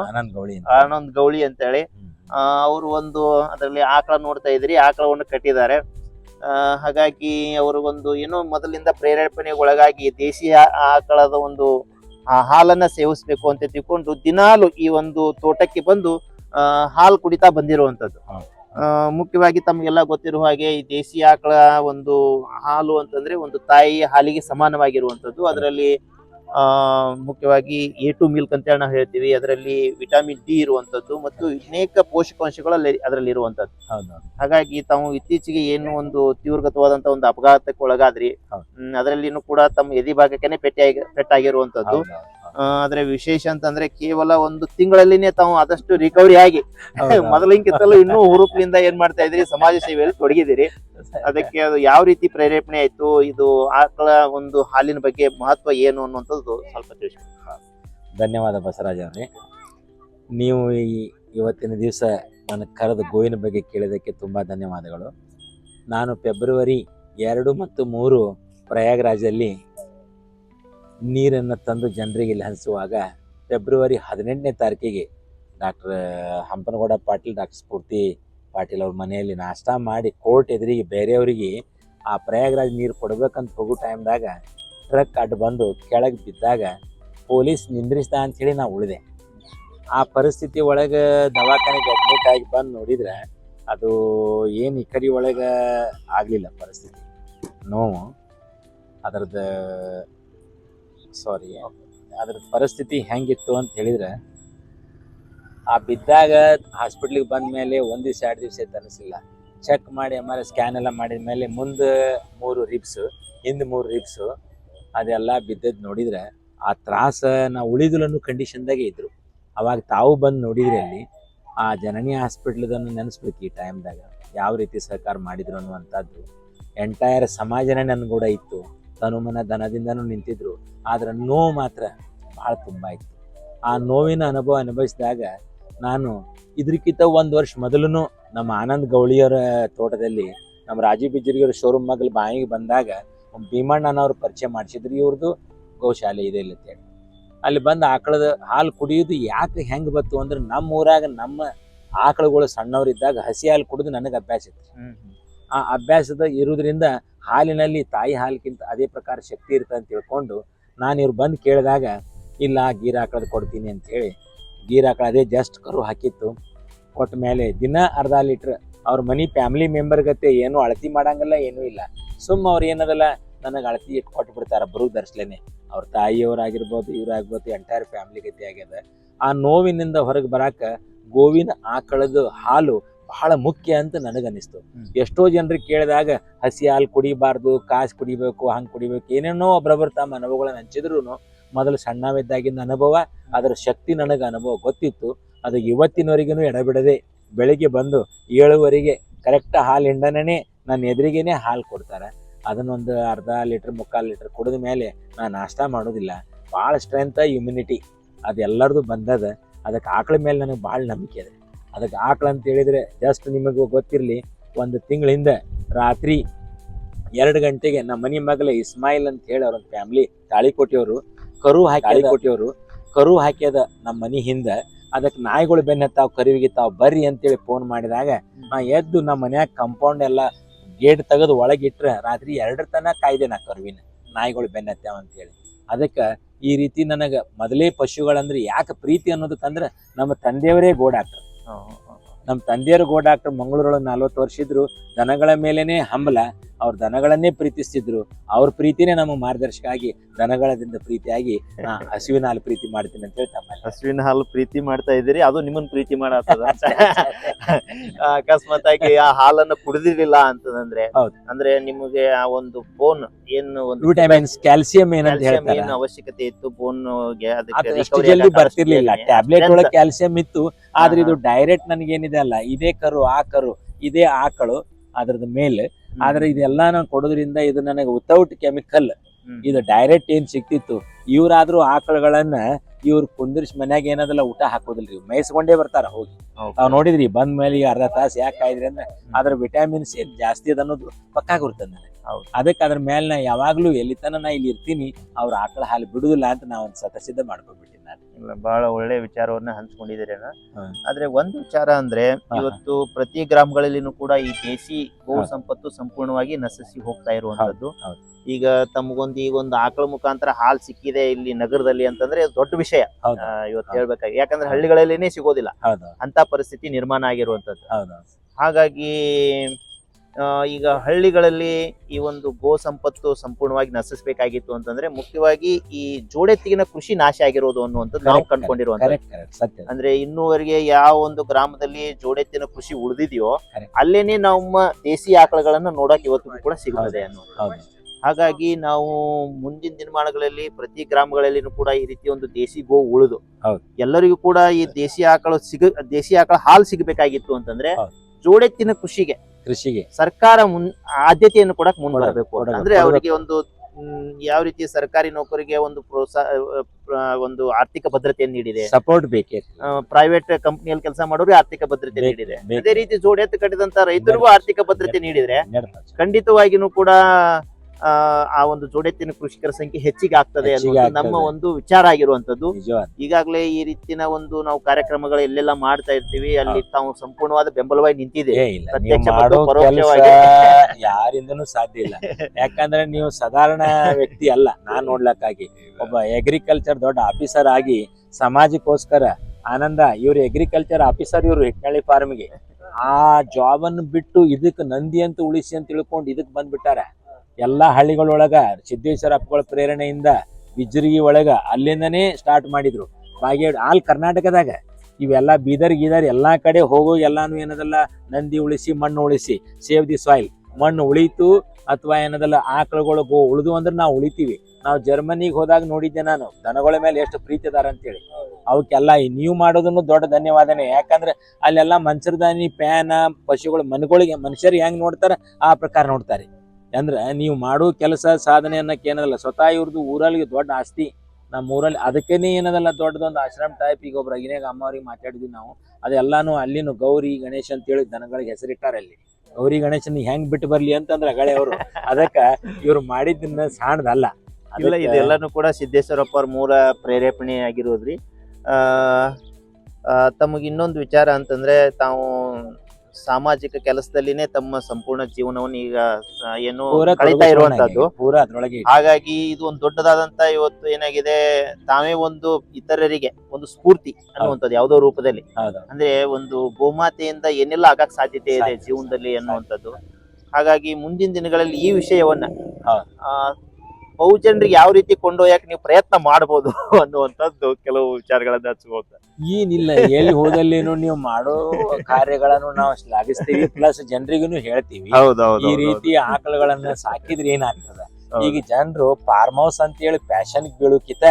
ಆನಂದ್ ಗೌಳಿ ಅಂತ. ಹೇಳಿ. ಅವರು ಒಂದು ಅದರಲ್ಲಿ ಆಕಳ ನೋಡ್ತಾ ಇದ್ರಿ ಆಕಳವನ್ನು ಕಟ್ಟಿದ್ದಾರೆ. ಹಾಗಾಗಿ ಅವರು ಒಂದು ಏನೋ ಮೊದಲಿಂದ ಪ್ರೇರೇಪಣೆಗೆ ಒಳಗಾಗಿ ದೇಶೀಯ ಆಕಳದ ಒಂದು ಆ ಹಾಲನ್ನ ಸೇವಿಸಬೇಕು ಅಂತ ತಿಳ್ಕೊಂಡು ದಿನಾಲು ಈ ಒಂದು ತೋಟಕ್ಕೆ ಬಂದು ಹಾಲು ಕುಡಿತಾ ಬಂದಿರುವಂತದ್ದು ಮುಖ್ಯವಾಗಿ ತಮಗೆಲ್ಲ ಗೊತ್ತಿರುವ ಹಾಗೆ ಈ ದೇಸಿ ಆಕಳ ಒಂದು ಹಾಲು ಅಂತಂದ್ರೆ ಒಂದು ತಾಯಿ ಹಾಲಿಗೆ ಸಮಾನವಾಗಿರುವಂತದ್ದು ಅದರಲ್ಲಿ ಮುಖ್ಯವಾಗಿ ಎ ಟು ಮಿಲ್ಕ್ ಅಂತೇಳಿ ನಾವು ಹೇಳ್ತೀವಿ. ಅದರಲ್ಲಿ ವಿಟಮಿನ್ ಡಿ ಇರುವಂತದ್ದು ಮತ್ತು ಅನೇಕ ಪೋಷಕಾಂಶಗಳು ಅಲ್ಲಿ ಅದರಲ್ಲಿ ಇರುವಂತದ್ದು. ಹಾಗಾಗಿ ತಾವು ಇತ್ತೀಚೆಗೆ ಏನು ಒಂದು ತೀವ್ರಗತವಾದಂತ ಒಂದು ಅಪಘಾತಕ್ಕೆ ಒಳಗಾದ್ರಿ ಅದರಲ್ಲಿನೂ ಕೂಡ ತಮ್ಮ ಎದಿ ಭಾಗಕ್ಕೆನೆ ಪೆಟ್ಟಾಗಿ ಪೆಟ್ಟಾಗಿರುವಂತದ್ದು. ಆದ್ರೆ ವಿಶೇಷ ಅಂತಂದ್ರೆ ಕೇವಲ ಒಂದು ತಿಂಗಳಲ್ಲಿನೇ ತಾವು ಆದಷ್ಟು ರಿಕವರಿ ಆಗಿ. ಮೊದಲಿಂಕಿಂತಲೂ ಇನ್ನೂ ಹುರುಪಿನಿಂದ ಏನ್ ಮಾಡ್ತಾ ಇದ್ರಿ? ಸಮಾಜ ಸೇವೆಯಲ್ಲಿ ತೊಡಗಿದಿರಿ ಅದಕ್ಕೆ ಅದು ಯಾವ ರೀತಿ ಪ್ರೇರೇಪಣೆ ಆಯ್ತು? ಇದು ಆಕಳ ಒಂದು ಹಾಲಿನ ಬಗ್ಗೆ ಮಹತ್ವ ಏನು ಅನ್ನುವಂಥದ್ದು ಸ್ವಲ್ಪ ತಿಳಿಸಿ ಧನ್ಯವಾದ ಬಸವರಾಜ್ ಅವರೇ. ನೀವು ಈ ಇವತ್ತಿನ ದಿವಸ ನನ್ನ ಕರೆದ ಗೋವಿನ ಬಗ್ಗೆ ಕೇಳಿದ್ದಕ್ಕೆ ತುಂಬ ಧನ್ಯವಾದಗಳು. ನಾನು ಫೆಬ್ರವರಿ ಎರಡು ಮತ್ತು ಮೂರು ಪ್ರಯಾಗ್ರಾಜಲ್ಲಿ ನೀರನ್ನು ತಂದು ಜನರಿಗೆ ಇಲ್ಲಿ ಹಂಚುವಾಗ ಫೆಬ್ರವರಿ ಹದಿನೆಂಟನೇ ತಾರೀಕಿಗೆ ಡಾಕ್ಟರ್ ಹಂಪನಗೌಡ ಪಾಟೀಲ್, ಡಾಕ್ಟರ್ ಸ್ಫೂರ್ತಿ ಪಾಟೀಲ್ ಅವ್ರ ಮನೆಯಲ್ಲಿ ನಾಷ್ಟ ಮಾಡಿ ಕೋರ್ಟ್ ಎದುರಿಗೆ ಬೇರೆಯವರಿಗೆ ಆ ಪ್ರಯಾಗರಾಜ್ ನೀರು ಕೊಡ್ಬೇಕಂತ ಹೋಗೋ ಟೈಮ್ದಾಗ ಟ್ರಕ್ ಅಡ್ಡು ಬಂದು ಕೆಳಗೆ ಬಿದ್ದಾಗ ಪೊಲೀಸ್ ನಿಂದ್ರಿಸ್ದ ಅಂಥೇಳಿ ನಾ ಉಳಿದೆ. ಆ ಪರಿಸ್ಥಿತಿ ಒಳಗೆ ದವಾಖಾನೆಗೆ ಅಡ್ಮಿಟ್ ಆಗಿ ಬಂದು ನೋಡಿದ್ರೆ ಅದು ಏನು ಈ ಕಡೆ ಒಳಗೆ ಆಗಲಿಲ್ಲ ಪರಿಸ್ಥಿತಿ. ನೋವು, ಅದರದ್ದು ಸಾರಿ ಅದ್ರ ಪರಿಸ್ಥಿತಿ ಹೆಂಗಿತ್ತು ಅಂತ ಹೇಳಿದ್ರೆ ಆ ಬಿದ್ದಾಗ ಹಾಸ್ಪಿಟ್ಲಿಗೆ ಬಂದ ಮೇಲೆ ಒಂದು ದಿವಸ ಎರಡು ದಿವಸ ಅನಿಸಿಲ್ಲ. ಚೆಕ್ ಮಾಡಿ ಆಮೇಲೆ ಸ್ಕ್ಯಾನ್ ಎಲ್ಲ ಮಾಡಿದ ಮೇಲೆ ಮುಂದೆ ಮೂರು ರಿಬ್ಸ್ ಹಿಂದೆ ಮೂರು ರಿಬ್ಸು ಅದೆಲ್ಲ ಬಿದ್ದದ್ದು ನೋಡಿದ್ರೆ ಆ ತ್ರಾಸ ನಾವು ಉಳಿದಲನ್ನು ಕಂಡೀಷನ್ದಾಗೆ ಇದ್ದರು ಅವಾಗ ತಾವು ಬಂದು ನೋಡಿದ್ರೆ ಅಲ್ಲಿ ಆ ಜನನಿ ಹಾಸ್ಪಿಟ್ಲದನ್ನು ನೆನೆಸ್ಬೇಕು ಈ ಟೈಮ್ದಾಗ ಯಾವ ರೀತಿ ಸಹಕಾರ ಮಾಡಿದ್ರು ಅನ್ನುವಂಥದ್ದು. ಎಂಟೈರ್ ಸಮಾಜನೇ ನನ್ನ ಕೂಡ ಇತ್ತು. ತನುಮನ ದನದಿಂದನೂ ನಿಂತಿದ್ರು. ಆದ್ರೆ ನೋವು ಮಾತ್ರ ಭಾಳ ತುಂಬ ಇತ್ತು. ಆ ನೋವಿನ ಅನುಭವ ಅನುಭವಿಸಿದಾಗ ನಾನು ಇದಕ್ಕಿಂತ ಒಂದು ವರ್ಷ ಮೊದಲು ನಮ್ಮ ಆನಂದ್ ಗೌಳಿಯವರ ತೋಟದಲ್ಲಿ ನಮ್ಮ ರಾಜೀವ್ ಬಿಜ್ಜರಿಯವರ ಶೋರೂಮ್ ಮಗಲ್ ಬಾಯಿಗೆ ಬಂದಾಗ ಭೀಮಣ್ಣನವ್ರು ಪರಿಚಯ ಮಾಡಿಸಿದ್ರು ಇವ್ರದ್ದು ಗೋಶಾಲೆ ಇದೆ ಇಲ್ಲ ಅಂತೇಳಿ. ಅಲ್ಲಿ ಬಂದು ಆಕಳದ ಹಾಲು ಕುಡಿಯೋದು ಯಾಕೆ ಹೆಂಗೆ ಬತ್ತು ಅಂದ್ರೆ ನಮ್ಮ ಊರಾಗ ನಮ್ಮ ಆಕಳುಗಳು ಸಣ್ಣವರಿದ್ದಾಗ ಹಸಿ ಹಾಲು ಕುಡಿದು ನನಗೆ ಅಭ್ಯಾಸ ಇತ್ತು. ಆ ಅಭ್ಯಾಸದ ಇರುವುದರಿಂದ ಹಾಲಿನಲ್ಲಿ ತಾಯಿ ಹಾಲಿಗಿಂತ ಅದೇ ಪ್ರಕಾರ ಶಕ್ತಿ ಇರ್ತದೆ ಅಂತ ತಿಳ್ಕೊಂಡು ನಾನು ಇವ್ರು ಬಂದು ಕೇಳಿದಾಗ, ಇಲ್ಲ, ಗೀರ್ ಹಾಕೋದು ಕೊಡ್ತೀನಿ ಅಂತ ಹೇಳಿ, ಗೀರ್ ಆಕಳ ಅದೇ ಜಸ್ಟ್ ಕರು ಹಾಕಿತ್ತು. ಕೊಟ್ಟ ಮೇಲೆ ದಿನ ಅರ್ಧ ಲೀಟ್ರ್ ಅವ್ರ ಮನಿ ಫ್ಯಾಮಿಲಿ ಮೆಂಬರ್ ಗತೆ ಏನು ಅಳತಿ ಮಾಡಂಗಿಲ್ಲ, ಏನೂ ಇಲ್ಲ. ಸುಮ್ಮ ಅವ್ರು ಏನದಲ್ಲ, ನನಗೆ ಅಳತಿ ಇಟ್ಟು ಕೊಟ್ಟು ಬಿಡ್ತಾರೆ ಬರು ಧರಿಸ್ಲೇನೆ ಅವ್ರ ತಾಯಿಯವರಾಗಿರ್ಬೋದು, ಇವರಾಗ್ಬೋದು ಎಂಟೈರ್ ಫ್ಯಾಮಿಲಿ ಗತಿ ಆಗ್ಯದ. ಆ ನೋವಿನಿಂದ ಹೊರಗೆ ಬರಾಕ ಗೋವಿನ ಆಕಳದ ಹಾಲು ಬಹಳ ಮುಖ್ಯ ಅಂತ ನನಗನ್ನಿಸ್ತು. ಎಷ್ಟೋ ಜನರು ಕೇಳಿದಾಗ ಹಸಿ ಹಾಲು ಕುಡಿಬಾರ್ದು ಕಾಸು ಕುಡಿಬೇಕು ಹಂಗೆ ಕುಡಿಬೇಕು ಏನೇನೋ ಒಬ್ಬರೊಬ್ಬರು ತಮ್ಮ ಅನುಭವಗಳನ್ನ ಹಂಚಿದ್ರು ಮೊದಲು ಸಣ್ಣವಿದ್ದಾಗಿಂದ ಅನುಭವ ಅದರ ಶಕ್ತಿ ನನಗೆ ಅನುಭವ ಗೊತ್ತಿತ್ತು. ಅದು ಇವತ್ತಿನವರೆಗೂ ಎಡಬಿಡದೆ ಬೆಳಿಗ್ಗೆ ಬಂದು ಏಳುವರೆಗೆ ಕರೆಕ್ಟ್ ಹಾಲು ಹಿಂಡನೇ ನನ್ನ ಎದುರಿಗೇನೆ ಹಾಲು ಕೊಡ್ತಾರೆ. ಅದನ್ನೊಂದು ಅರ್ಧ ಲೀಟ್ರ್ ಮುಕ್ಕಾಲು ಲೀಟ್ರ್ ಕುಡಿದ ಮೇಲೆ ನಾನು ನಾಷ್ಟ ಮಾಡೋದಿಲ್ಲ. ಭಾಳ ಸ್ಟ್ರೆಂತ್ ಇಮ್ಯುನಿಟಿ ಅದೆಲ್ಲರದು ಬಂದದ. ಅದಕ್ಕೆ ಆಕಳ ಮೇಲೆ ನನಗೆ ಭಾಳ ನಂಬಿಕೆ ಇದೆ ಅದಕ್ಕೆ ಆಕಳ ಅಂತ ಹೇಳಿದ್ರೆ ಜಸ್ಟ್ ನಿಮಗೆ ಗೊತ್ತಿರಲಿ ಒಂದು ತಿಂಗಳ ಹಿಂದೆ ರಾತ್ರಿ ಎರಡು ಗಂಟೆಗೆ ನಮ್ಮ ಮನೆ ಮಗಲೇ ಇಸ್ಮಾಯಿಲ್ ಅಂತ ಹೇಳಿ ಅವ್ರ ಫ್ಯಾಮಿಲಿ ತಾಳಿಕೋಟಿಯವರು ಕರು ಹಾಕಿ ತಾಳಿಕೋಟಿಯವರು ಕರು ಹಾಕ್ಯದ ನಮ್ಮ ಮನೆ ಹಿಂದೆ. ಅದಕ್ಕೆ ನಾಯಿಗಳು ಬೆನ್ನ ತಾವು ಕರುವಿಗೆ ತಾವು ಬರ್ರಿ ಅಂತೇಳಿ ಫೋನ್ ಮಾಡಿದಾಗ ನಾ ಎದ್ದು ನಮ್ಮ ಮನ್ಯಾಗ ಕಂಪೌಂಡ್ ಎಲ್ಲ ಗೇಟ್ ತೆಗೆದು ಒಳಗಿಟ್ರೆ ರಾತ್ರಿ ಎರಡರ ತನಕ ಕಾಯ್ದೆ ನಾ ಕರುವಿನ ನಾಯಿಗಳು ಬೆನ್ನತ್ತಾವ ಅಂತೇಳಿ. ಅದಕ್ಕೆ ಈ ರೀತಿ ನನಗೆ ಮೊದಲೇ ಪಶುಗಳಂದ್ರೆ ಯಾಕೆ ಪ್ರೀತಿ ಅನ್ನೋದಕ್ಕಂದ್ರೆ ನಮ್ಮ ತಂದೆಯವರೇ ಗೋ ಡಾಕ್ಟರ್ ನಮ್ಮ ತಂದೆಯವರು ಗೋ ಡಾಕ್ಟರ್ ಮಂಗಳೂರೊಳಗೆ ನಲ್ವತ್ತು ವರ್ಷ ಇದ್ರು ದನಗಳ ಮೇಲೇನೆ ಹಂಬಲ. ಅವ್ರ ದನಗಳನ್ನೇ ಪ್ರೀತಿಸ್ತಿದ್ರು. ಅವ್ರ ಪ್ರೀತಿನೇ ನಮಗೆ ಮಾರ್ಗದರ್ಶಕ ಆಗಿ ದನಗಳದಿಂದ ಪ್ರೀತಿಯಾಗಿ ನಾ [LAUGHS] ಹಸುವಿನ ಹಾಲು ಪ್ರೀತಿ ಮಾಡ್ತೀನಿ ಅಂತ ಹೇಳ್ತಾರೆ ಹಸುವಿನ ಹಾಲು ಪ್ರೀತಿ ಮಾಡ್ತಾ ಇದ್ದೀರಿ ಅದು ನಿಮ್ಮನ್ನ ಪ್ರೀತಿ ಮಾಡತ್ತದ ಅಕಸ್ಮಾತ್ ಆಗಿ ಆ ಹಾಲನ್ನ ಕುಡಿದಿರ್ಲಿಲ್ಲ ಅಂತಂದ್ರೆ ಹೌದು. ಅಂದ್ರೆ ನಿಮಗೆ ಆ ಒಂದು ಬೋನ್ ಏನು ಒಂದು ವಿಟಮಿನ್ಸ್ ಕ್ಯಾಲ್ಸಿಯಂ ಏನಂತ calcium ಹೇಳ್ತಾರೆ? ಏನು ಅವಶ್ಯಕತೆ ಇತ್ತು ಬೋನ್ಗೆ ಅದು ಅಷ್ಟು ಜಲ್ದಿ ಬರ್ತಿರ್ಲಿಲ್ಲ. ಟ್ಯಾಬ್ಲೆಟ್ ಒಳಗೆ ಕ್ಯಾಲ್ಸಿಯಂ ಇತ್ತು ಆದ್ರೆ ಇದು ಡೈರೆಕ್ಟ್ ನನಗೇನಿದೆ ಅಲ್ಲ ಇದೇ ಕರು ಆ ಕರು ಇದೇ ಆಕಳು ಅದ್ರದ್ದು ಮೇಲೆ. ಆದ್ರೆ ಇದೆಲ್ಲ ನಾನು ಕೊಡೋದ್ರಿಂದ ಇದು ನನಗೆ ವಿತೌಟ್ ಕೆಮಿಕಲ್ ಇದು ಡೈರೆಕ್ಟ್ ಏನ್ ಸಿಕ್ತಿತ್ತು? ಇವ್ರಾದ್ರೂ ಆಕಳುಗಳನ್ನ ಇವ್ರು ಕುಂದಿರ್ಸಿ ಮನ್ಯಾಗ ಏನದಲ್ಲ ಊಟ ಹಾಕೋದಿಲ್ರಿ. ಮೇಯಿಸ್ಕೊಂಡೇ ಬರ್ತಾರ ಹೋಗಿ. ನಾವ್ ನೋಡಿದ್ರಿ ಬಂದ ಮೇಲೆ ಈಗ ಅರ್ಧ ತಾಸು ಯಾಕೆ ಕಾಯ್ದ್ರಿ ಅಂದ್ರೆ ಅದ್ರ ವಿಟಾಮಿನ್ ಸಿ ಜಾಸ್ತಿ ಅದ ಅನ್ನೋದು ಪಕ್ಕಾ ಗುರ್ತದ ನನಗೆ. ಅದಕ್ಕೆ ಅದ್ರ ಮೇಲೆ ನಾ ಯಾವಾಗ್ಲೂ ಎಲ್ಲಿ ತನ ನಾ ಇಲ್ಲಿ ಇರ್ತೀನಿ ಅವ್ರ ಆಕಳ ಹಾಲು ಬಿಡುದಿಲ್ಲ ಅಂತ ನಾ ಒಂದ್ ಸತಸಿದ್ಧ ಮಾಡ್ಕೊಂಡ್ಬಿಟ್ಟಿನಿ ನಾನು. ಬಹಳ ಒಳ್ಳೆ ವಿಚಾರವನ್ನ ಹಂಚ್ಕೊಂಡಿದ್ದೀರಿ. ಆದ್ರೆ ಒಂದು ವಿಚಾರ ಅಂದ್ರೆ ಇವತ್ತು ಪ್ರತಿ ಗ್ರಾಮಗಳಲ್ಲಿನೂ ಕೂಡ ಈ ದೇಸಿ ಗೋ ಸಂಪತ್ತು ಸಂಪೂರ್ಣವಾಗಿ ನಶಿಸಿ ಹೋಗ್ತಾ ಇರುವಂತದ್ದು. ಈಗ ತಮಗೊಂದು ಈಗ ಒಂದು ಆಕಳ ಮುಖಾಂತರ ಹಾಲ್ ಸಿಕ್ಕಿದೆ ಇಲ್ಲಿ ನಗರದಲ್ಲಿ ಅಂತಂದ್ರೆ ದೊಡ್ಡ ವಿಷಯ. ಹೌದು. ಇವತ್ತು. ಹೇಳ್ಬೇಕಾಗಿ. ಯಾಕಂದ್ರೆ ಹಳ್ಳಿಗಳಲ್ಲಿನೇ ಸಿಗೋದಿಲ್ಲ. ಹೌದು. ಅಂತ ಪರಿಸ್ಥಿತಿ ನಿರ್ಮಾಣ ಆಗಿರುವಂತದ್ದು ಹೌದು. ಹಾಗಾಗಿ ಆ, ಈಗ ಹಳ್ಳಿಗಳಲ್ಲಿ ಈ ಒಂದು ಗೋ ಸಂಪತ್ತು ಸಂಪೂರ್ಣವಾಗಿ ನಶಿಸಬೇಕಾಗಿತ್ತು ಅಂತಂದ್ರೆ ಮುಖ್ಯವಾಗಿ ಈ ಜೋಡೆತ್ತಿಗಿನ ಕೃಷಿ ನಾಶ ಆಗಿರೋದು ಅನ್ನುವಂಥದ್ದು ನಾವು Correct, ಕಂಡುಕೊಂಡಿರುವಂತದ್ದು ಕರೆಕ್ಟ್ ಕರೆಕ್ಟ್ ಸತ್ಯ ಅಂದ್ರೆ ಇನ್ನೂವರೆಗೆ ಯಾವ ಒಂದು ಗ್ರಾಮದಲ್ಲಿ ಜೋಡೆತ್ತಿನ ಕೃಷಿ ಉಳಿದಿದೆಯೋ Correct. ಅಲ್ಲೇನೆ ನಮ್ಮ ದೇಸಿ ಆಕಳಗಳನ್ನ ನೋಡಕ್ ಇವತ್ತಿಗೂ ಕೂಡ ಸಿಗುತ್ತದೆ ಅನ್ನೋದು ಹೌದು. ಹಾಗಾಗಿ ನಾವು ಮುಂದಿನ ದಿನಮಾನಗಳಲ್ಲಿ ಪ್ರತಿ ಗ್ರಾಮಗಳಲ್ಲಿನೂ ಕೂಡ ಈ ರೀತಿ ಒಂದು ದೇಸಿ ಗೋ ಉಳಿದು ಎಲ್ಲರಿಗೂ ಕೂಡ ಈ ದೇಸಿ ಆಕಳು ಸಿಗ ದೇಸಿ ಆಕಳ ಹಾಲು ಸಿಗಬೇಕಾಗಿತ್ತು ಅಂತಂದ್ರೆ. ಜೋಡೆತ್ತಿನ ಕೃಷಿಗೆ ಕೃಷಿಗೆ. ಸರ್ಕಾರ ಮುನ್ ಆದ್ಯತೆಯನ್ನು ಕೊಡಕ್ ಮುಂದೆ ಬರಬೇಕು ಅಂದ್ರೆ. ಅವರಿಗೆ ಒಂದು ಯಾವ ರೀತಿ ಸರ್ಕಾರಿ ನೌಕರಿಗೆ ಒಂದು ಪ್ರೋತ್ಸಾಹ ಒಂದು ಆರ್ಥಿಕ ಭದ್ರತೆಯನ್ನು ನೀಡಿದೆ. ಸಪೋರ್ಟ್ ಬೇಕೇ? ಪ್ರೈವೇಟ್ ಕಂಪ್ನಿಯಲ್ಲಿ ಕೆಲಸ ಮಾಡೋರಿಗೆ ಆರ್ಥಿಕ ಭದ್ರತೆ ನೀಡಿದೆ. ಅದೇ ರೀತಿ ಜೋಡೆತ್ತು ಕಟ್ಟಿದಂತ ರೈತರಿಗೂ ಆರ್ಥಿಕ ಭದ್ರತೆ ನೀಡಿದ್ರೆ ನಡ್ದ. ಖಂಡಿತವಾಗಿನೂ ಕೂಡ ಆ, ಆ ಒಂದು ಜೋಡೆತ್ತಿನ ಕೃಷಿಕರ ಸಂಖ್ಯೆ ಹೆಚ್ಚಿಗೆ ಆಗ್ತದೆ ಅನ್ನೋದು ನಮ್ಮ ಒಂದು ವಿಚಾರ ಆಗಿರುವಂತದ್ದು ಈಗಾಗಲೇ ಈ ರೀತಿನ ಒಂದು ನಾವು ಕಾರ್ಯಕ್ರಮಗಳು ಎಲ್ಲೆಲ್ಲ ಮಾಡ್ತಾ ಇರ್ತೀವಿ. ಅಲ್ಲಿ ತಾವು ಸಂಪೂರ್ಣವಾದ ಬೆಂಬಲವಾಗಿ ನಿಂತಿದೆ. ಯಾರಿಂದನೂ ಸಾಧ್ಯ ಇಲ್ಲ. ಯಾಕಂದ್ರೆ ನೀವು ಸಾಧಾರಣ ವ್ಯಕ್ತಿ ಅಲ್ಲ. ನಾನ್ ನೋಡ್ಲಕ್ಕಾಗಿ. ಒಬ್ಬ ಅಗ್ರಿಕಲ್ಚರ್ ದೊಡ್ಡ ಆಫೀಸರ್ ಆಗಿ ಸಮಾಜಕ್ಕೋಸ್ಕರ ಆನಂದ ಇವ್ರು ಅಗ್ರಿಕಲ್ಚರ್ ಆಫೀಸರ್ ಇವ್ರು ಹಿಟ್ನಳ್ಳಿ ಫಾರ್ಮ್ಗೆ ಆ ಜಾಬ್ ಅನ್ನು ಬಿಟ್ಟು ಇದಕ್ ನಂದಿ ಅಂತ ಉಳಿಸಿ ಅಂತ ತಿಳ್ಕೊಂಡು ಇದಕ್ ಬಂದ್ಬಿಟ್ಟಾರ. ಎಲ್ಲಾ ಹಳ್ಳಿಗಳೊಳಗ ಸಿದ್ದೇಶ್ವರ ಅಪ್ಪಗಳ ಪ್ರೇರಣೆಯಿಂದ ವಿಜೃಗಿ ಒಳಗ ಅಲ್ಲಿಂದನೇ ಸ್ಟಾರ್ಟ್ ಮಾಡಿದ್ರು. ಬಾಗೇಡ್, ಆಲ್ ಕರ್ನಾಟಕದಾಗ ಇವೆಲ್ಲ ಬೀದರ್ ಗೀದರ್ ಎಲ್ಲ ಕಡೆ ಹೋಗೋ ಎಲ್ಲಾನು ಏನದಲ್ಲ, ನಂದಿ ಉಳಿಸಿ, ಮಣ್ಣು ಉಳಿಸಿ ಸೇವ್ ದಿ ಸಾಯಿಲ್ ಮಣ್ಣು ಉಳಿತು ಅಥವಾ ಏನದಲ್ಲ, ಆಕಳುಗಳು ಗೋ ಉಳಿದು ಅಂದ್ರೆ ನಾವು ಉಳಿತೀವಿ. ನಾವು ಜರ್ಮನಿಗೆ ಹೋದಾಗ ನೋಡಿದ್ದೆ ನಾನು, ದನಗಳ ಮೇಲೆ ಎಷ್ಟು ಪ್ರೀತಿ ಅದಾರ ಅಂತೇಳಿ. ಅವಕ್ಕೆಲ್ಲ ನೀವು ಮಾಡೋದನ್ನು ದೊಡ್ಡ ಧನ್ಯವಾದನೆ. ಯಾಕಂದ್ರೆ ಅಲ್ಲೆಲ್ಲ ಮಂಚರದಾನಿ ಪ್ಯಾನ, ಪಶುಗಳು, ಮನುಗಳಿಗೆ ಮನುಷ್ಯರು ಹೆಂಗ್ ನೋಡ್ತಾರೆ, ಆ ಪ್ರಕಾರ ನೋಡ್ತಾರೆ. ಅಂದ್ರ ನೀವು ಮಾಡೋ ಕೆಲಸ ಸಾಧನೆ ಅನ್ನಕ್ಕೆ ಏನದಲ್ಲ ಸ್ವತಃ ಇವ್ರದ್ದು ಊರಲ್ಲಿ ದೊಡ್ಡ ಆಸ್ತಿ. ನಮ್ಮ ಊರಲ್ಲಿ ಅದಕ್ಕೇನೆ ಏನದಲ್ಲ ದೊಡ್ಡದೊಂದು ಆಶ್ರಮ ಟೈಪ್ ಈಗ ಒಬ್ರು ಅಗಿನಾಗ ಅಮ್ಮ ಅವ್ರಿಗೆ ಮಾತಾಡಿದ್ವಿ ನಾವು. ಅದೆಲ್ಲಾನು ಅಲ್ಲಿನೂ ಗೌರಿ ಗಣೇಶ್ ಅಂತೇಳಿ ದನಗಳಿಗೆ ಹೆಸರಿಟ್ಟಾರೆ ಅಲ್ಲಿ. ಗೌರಿ ಗಣೇಶನ್ ಹೆಂಗ್ ಬಿಟ್ಟು ಬರ್ಲಿ ಅಂತಂದ್ರೆ ಅಗಳೆ ಅವರು. ಅದಕ್ಕ ಇವ್ರು ಮಾಡಿದ್ದನ್ನ ಸಾಣದಲ್ಲ. ಇಲ್ಲ ಇದೆಲ್ಲಾನು ಕೂಡ ಸಿದ್ದೇಶ್ವರಪ್ಪ ಅವ್ರ ಮೂಲ ಪ್ರೇರೇಪಣೆ ಆಗಿರೋದ್ರಿ. ಆ ತಮಗೆ ಇನ್ನೊಂದು ವಿಚಾರ ಅಂತಂದ್ರೆ ತಾವು ಸಾಮಾಜಿಕ ಕೆಲಸದಲ್ಲಿನೇ ತಮ್ಮ ಸಂಪೂರ್ಣ ಜೀವನವನ್ನು ಈಗ ಆ, ಏನು ಪೂರಾ ಕಳೀತಾ ಇರುವಂತದ್ದು ಪೂರಾ ಅದ್ರೊಳಗೆ ಹಾಗಾಗಿ ಇದು ಒಂದು ದೊಡ್ಡದಾದಂತ ಇವತ್ತು ಏನಾಗಿದೆ ತಾವೇ ಒಂದು ಇತರರಿಗೆ ಒಂದು ಸ್ಫೂರ್ತಿ ಅನ್ನುವಂಥದ್ದು ಯಾವುದೋ ರೂಪದಲ್ಲಿ. ಹೌದು. ಅಂದ್ರೆ ಒಂದು ಗೋಮಾತೆಯಿಂದ ಏನೆಲ್ಲ ಆಗಕ್ ಸಾಧ್ಯತೆ ಇದೆ ಸಾಧ್ಯ, ಜೀವನದಲ್ಲಿ. ಅನ್ನುವಂಥದ್ದು. ಹಾಗಾಗಿ ಮುಂದಿನ ದಿನಗಳಲ್ಲಿ ಈ ವಿಷಯವನ್ನ ಹೌದು. ಆ, ಬಹುಜನರಿಗೆ ಯಾವ ರೀತಿ ಕೊಂಡೊಯ್ಯಕ್ ನೀವು ಪ್ರಯತ್ನ ಮಾಡಬಹುದು [LAUGHS] ಅನ್ನುವಂಥದ್ದು ಕೆಲವು ವಿಚಾರಗಳನ್ನ ಹಚ್ಕೋತ ಏನಿಲ್ಲ ಎಲ್ಲಿ ಹೋದಲ್ಲೇನು ನೀವು ಮಾಡೋ ಕಾರ್ಯಗಳನ್ನು ನಾವು ಶ್ಲಾಘಿಸ್ತೀವಿ ಪ್ಲಸ್ ಜನರಿಗೂ ಹೇಳ್ತೀವಿ. ಈ ರೀತಿ ಆಕಳುಗಳನ್ನ ಸಾಕಿದ್ರೆ ಏನಾಗ್ತದ? ಈಗ ಜನರು ಫಾರ್ಮ್ ಹೌಸ್ ಅಂತ ಹೇಳಿ ಫ್ಯಾಷನ್ ಬೀಳುಕಿತ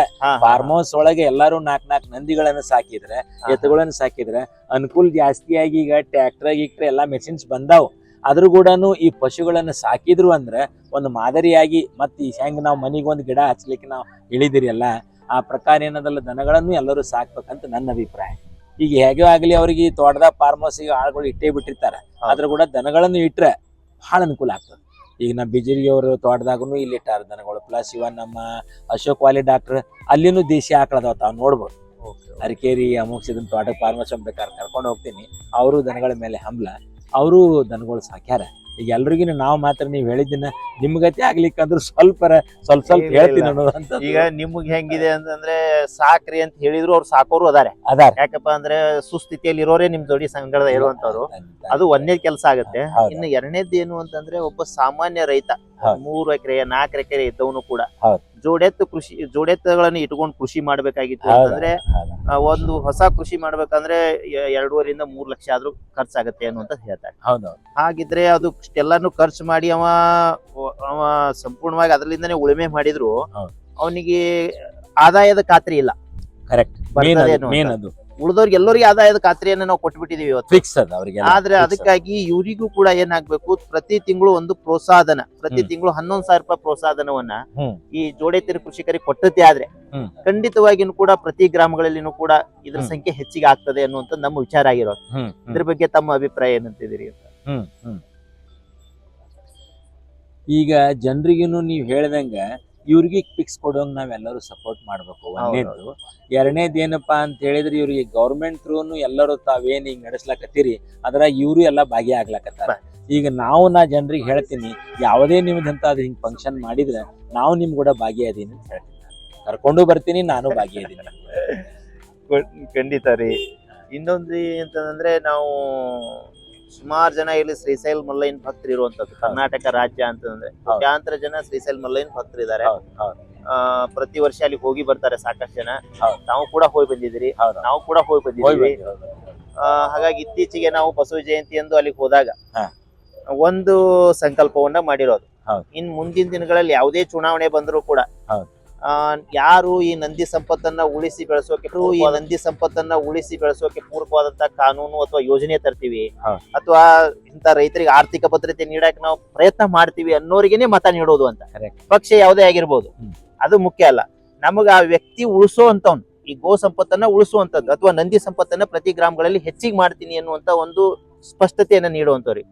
ಫಾರ್ಮ್ ಹೌಸ್ ಒಳಗೆ ಎಲ್ಲಾರು ನಾಕ್ ನಾಕ್ ನಂದಿಗಳನ್ನ ಸಾಕಿದ್ರೆ ಎತ್ತುಗಳನ್ನ ಸಾಕಿದ್ರೆ ಅನುಕೂಲ ಜಾಸ್ತಿಯಾಗಿ ಈಗ ಟ್ರ್ಯಾಕ್ಟರ್ ಗೀಕ್ಟರ್ ಎಲ್ಲಾ ಮೆಷಿನ್ಸ್ ಬಂದಾವ್. ಅದ್ರ ಕೂಡನು ಈ ಪಶುಗಳನ್ನು ಸಾಕಿದ್ರು ಅಂದ್ರೆ ಒಂದು ಮಾದರಿಯಾಗಿ ಮತ್ತೆ ಈ ಹೆಂಗ್ ನಾವು ಮನೆಗೆ ಒಂದು ಗಿಡ ಹಚ್ಲಿಕ್ಕೆ ನಾವು ಇಳಿದಿರಿಯಲ್ಲ ಆ ಪ್ರಕಾರ ಏನದಲ್ಲ ದನಗಳನ್ನು ಎಲ್ಲರೂ ಸಾಕ್ಬೇಕಂತ ನನ್ನ ಅಭಿಪ್ರಾಯ. ಈಗ ಹೇಗೆ ಆಗಲಿ ಅವ್ರಿಗೆ ಈ ತೋಟದಾಗ ಫಾರ್ಮ್ ಹೌಸಿಗೆ ಆಳುಗಳು ಇಟ್ಟೇ ಬಿಟ್ಟಿರ್ತಾರೆ. ಆದ್ರೂ ಕೂಡ ದನಗಳನ್ನು ಇಟ್ರೆ ಬಹಳ ಅನುಕೂಲ ಆಗ್ತದೆ. ಈಗ ನಮ್ಮ ಬಿಜೆಪಿ ಅವರು ತೋಟದಾಗೂ ಇಲ್ಲಿ ಇಟ್ಟಾರ ದನಗಳು. ಪ್ಲಸ್ ಇವನ್ ನಮ್ಮ ಅಶೋಕ್ ವಾಲಿ ಡಾಕ್ಟರ್ ಅಲ್ಲಿನೂ ದೇಶಿ ಆಕಳದಾವ ತಾವು ನೋಡ್ಬೋದು. ಅರಕೇರಿ ಅಮುಕ್ ತೋಟ ತೋಟಕ್ಕೆ ಫಾರ್ಮ್ ಹೌಸ್ ಬೇಕಾದ್ರೆ ಕರ್ಕೊಂಡು ಹೋಗ್ತೀನಿ. ಅವರು ದನಗಳ ಮೇಲೆ ಹಂಬ್ಲ. ಅವರು ದನಗಳು ಸಾಕ್ಯಾರ ಈಗ ಎಲ್ರಿಗೂ ನಾವು ಮಾತ್ರ ನೀವು ಹೇಳಿದ್ದನ್ನ ನಿಮ್ಗತಿ ಆಗ್ಲಿಕ್ಕಂದ್ರೆ ಸ್ವಲ್ಪ ಸ್ವಲ್ಪ ಸ್ವಲ್ಪ ಹೇಳ್ತೀನಿ. ಅನ್ನೋದಂತ ಈಗ ನಿಮ್ಗೆ ಹೆಂಗಿದೆ ಅಂತಂದ್ರೆ ಸಾಕ್ರಿ ಅಂತ ಹೇಳಿದ್ರು ಅವ್ರು ಸಾಕೋರು ಅದಾರೆ ಅದಾರ ಯಾಕಪ್ಪ ಅಂದ್ರೆ ಸುಸ್ಥಿತಿಯಲ್ಲಿ ಇರೋರೇ ನಿಮ್ ಜೋಡಿ ಸಂಘದ ಇರುವಂತವ್ರು ಅದು ಒಂದೇ ಕೆಲಸ ಆಗುತ್ತೆ. ಇನ್ನು ಎರಡನೇದ್ದು ಏನು ಅಂತಂದ್ರೆ ಒಬ್ಬ ಸಾಮಾನ್ಯ ರೈತ. ಮೂರು ಎಕರೆ ನಾಲ್ಕು ಎಕರೆ ಇದ್ದವನು ಕೂಡ. ಜೋಡೆತ್ತು ಕೃಷಿ ಜೋಡೆತ್ತುಗಳನ್ನು ಇಟ್ಕೊಂಡು ಕೃಷಿ ಮಾಡ್ಬೇಕಾಗಿತ್ತು ಅಂತಂದ್ರೆ ಒಂದು ಹೊಸ ಕೃಷಿ ಮಾಡ್ಬೇಕಂದ್ರೆ ಎರಡೂವರಿಂದ ಎರಡೂವರೆಯಿಂದ ಮೂರ್ ಲಕ್ಷ ಆದ್ರೂ ಖರ್ಚಾಗತ್ತೆ ಅನ್ನುವಂತ ಹೇಳ್ತಾರೆ. ಹಾಗಿದ್ರೆ ಅದು ಎಲ್ಲಾನು ಖರ್ಚು ಮಾಡಿ ಅವ ಅವ ಸಂಪೂರ್ಣವಾಗಿ ಅದರಿಂದನೇ ಉಳುಮೆ ಮಾಡಿದ್ರು. ಅವನಿಗೆ ಆದಾಯದ ಖಾತ್ರಿ ಇಲ್ಲ. ಕರೆಕ್ಟ್ ಉಳಿದವ್ರಿಗೆ ಎಲ್ಲರಿಗೆ ಆದಾಯದ ಖಾತ್ರಿಯನ್ನ ನಾವು ಕೊಟ್ಬಿಟ್ಟಿದೀವಿ ಇವತ್ತು. ಫಿಕ್ಸ್ ಅದ ಅವರಿಗೆ ಆದ್ರೆ ಅದಕ್ಕಾಗಿ ಇವರಿಗೂ ಕೂಡ ಏನಾಗ್ಬೇಕು ಪ್ರತಿ ತಿಂಗಳು ಒಂದು ಪ್ರೋತ್ಸಾಹನ ಪ್ರತಿ ತಿಂಗಳು ಹನ್ನೊಂದ್ ಸಾವಿರ ರೂಪಾಯಿ ಪ್ರೋತ್ಸಾಹನವನ್ನ ಈ ಜೋಡೆತ್ತಿನ ಕೃಷಿಕರಿಗೆ ಕೊಟ್ಟತಿ ಆದ್ರೆ. ಖಂಡಿತವಾಗಿನೂ ಕೂಡ ಪ್ರತಿ ಗ್ರಾಮಗಳಲ್ಲಿನೂ ಕೂಡ ಇದ್ರ ಸಂಖ್ಯೆ ಹೆಚ್ಚಿಗೆ ಆಗ್ತದೆ ಅನ್ನುವಂತ ನಮ್ಮ ವಿಚಾರ ಆಗಿರೋದು. ಇದ್ರ ಬಗ್ಗೆ ತಮ್ಮ ಅಭಿಪ್ರಾಯ ಏನಂತಿದ್ದೀರಿ ಅಂತ? ಈಗ ಜನರಿಗೂ ನೀವು ಹೇಳ್ದಂಗ ಇವ್ರಿಗೆ ಪಿಕ್ಸ್ ಕೊಡೋಂಗ್ ನಾವೆಲ್ಲರೂ ಸಪೋರ್ಟ್ ಮಾಡ್ಬೇಕು ಒಂದೇದು. ಎರಡನೇದು ಏನಪ್ಪಾ ಅಂತ ಹೇಳಿದ್ರೆ ಇವ್ರಿಗೆ ಗೌರ್ಮೆಂಟ್ ಥ್ರೂನು ಎಲ್ಲರೂ ತಾವೇನ್ ಹಿಂಗ್ ನಡೆಸ್ಲಾಕತ್ತೀರಿ ಅದ್ರಾಗ ಇವರು ಎಲ್ಲ ಭಾಗಿಯಾಗ್ಲಾಕತ್ತಾರ. ಈಗ ನಾವು ನಾ ಜನರಿಗೆ ಹೇಳ್ತೀನಿ ಯಾವುದೇ ನಿಮ್ದಂತ ಅದು ಹಿಂಗ್ ಫಂಕ್ಷನ್ ಮಾಡಿದ್ರೆ ನಾವು ನಿಮ್ ಕೂಡ ಭಾಗಿಯಾದೀನಿ ಅಂತ ಹೇಳ್ತೀನಿ. ಕರ್ಕೊಂಡು ಬರ್ತೀನಿ ನಾನು ಭಾಗಿಯಾದೀನಿ. [LAUGHS] ಖಂಡಿತ ರೀ. ಇನ್ನೊಂದು ಅಂತಂದ್ರೆ ನಾವು ಸುಮಾರು ಜನ ಇಲ್ಲಿ ಶ್ರೀಶೈಲ್ ಮಲ್ಲಯ್ಯನ ಭಕ್ತರು ಇರುವಂತದ್ದು ಕರ್ನಾಟಕ ರಾಜ್ಯ ಅಂತಂದ್ರೆ ಕೋಟ್ಯಾಂತರ ಜನ ಶ್ರೀಶೈಲ್ ಮಲ್ಲಯ್ಯನ ಭಕ್ತರು ಇದಾರೆ ಹೌದು ಹೌದು. ಆ, ಪ್ರತಿ ವರ್ಷ ಅಲ್ಲಿ ಹೋಗಿ ಬರ್ತಾರೆ ಸಾಕಷ್ಟು ಜನ. ನಾವು ಕೂಡ ಹೋಗಿ ಬಂದಿದ್ರಿ ಹೌದು. ನಾವು ಕೂಡ ಹೋಗಿ ಬಂದಿದ್ದೀವಿ. ಹಾಗಾಗಿ ಇತ್ತೀಚೆಗೆ ನಾವು ಬಸವ ಜಯಂತಿ ಎಂದು ಅಲ್ಲಿಗೆ ಹೋದಾಗ. ಒಂದು ಸಂಕಲ್ಪವನ್ನ ಮಾಡಿರೋದು. ಇನ್ ಮುಂದಿನ ದಿನಗಳಲ್ಲಿ ಯಾವುದೇ ಚುನಾವಣೆ ಬಂದರೂ ಕೂಡ ಯಾರು ಈ ನಂದಿ ಸಂಪತ್ತನ್ನ ಉಳಿಸಿ ಬೆಳೆಸೋಕೆ ಈ ನಂದಿ ಸಂಪತ್ತನ್ನ ಉಳಿಸಿ ಬೆಳೆಸೋಕೆ ಪೂರಕವಾದಂತ ಕಾನೂನು ಅಥವಾ ಯೋಜನೆ ತರ್ತೀವಿ. ಅಥವಾ ಇಂತ ರೈತರಿಗೆ ಆರ್ಥಿಕ ಭದ್ರತೆ ನೀಡಕ್ ನಾವು ಪ್ರಯತ್ನ ಮಾಡ್ತೀವಿ ಅನ್ನೋರಿಗೇನೆ ಮತ ನೀಡೋದು ಅಂತ. ಪಕ್ಷ ಯಾವುದೇ ಆಗಿರ್ಬೋದು. ಅದು ಮುಖ್ಯ ಅಲ್ಲ. ನಮಗ ಆ ವ್ಯಕ್ತಿ ಉಳಿಸೋ ಅಂತವ್ನು ಈ ಗೋ ಸಂಪತ್ತನ್ನ ಉಳಿಸುವಂತದ್ದು ಅಥವಾ ನಂದಿ ಸಂಪತ್ತನ್ನ ಪ್ರತಿ ಗ್ರಾಮಗಳಲ್ಲಿ ಹೆಚ್ಚಿಗೆ ಮಾಡ್ತೀನಿ ಅನ್ನುವಂತ ಒಂದು ಸ್ಪಷ್ಟತೆಯನ್ನ ನೀಡುವಂತವ್ರಿ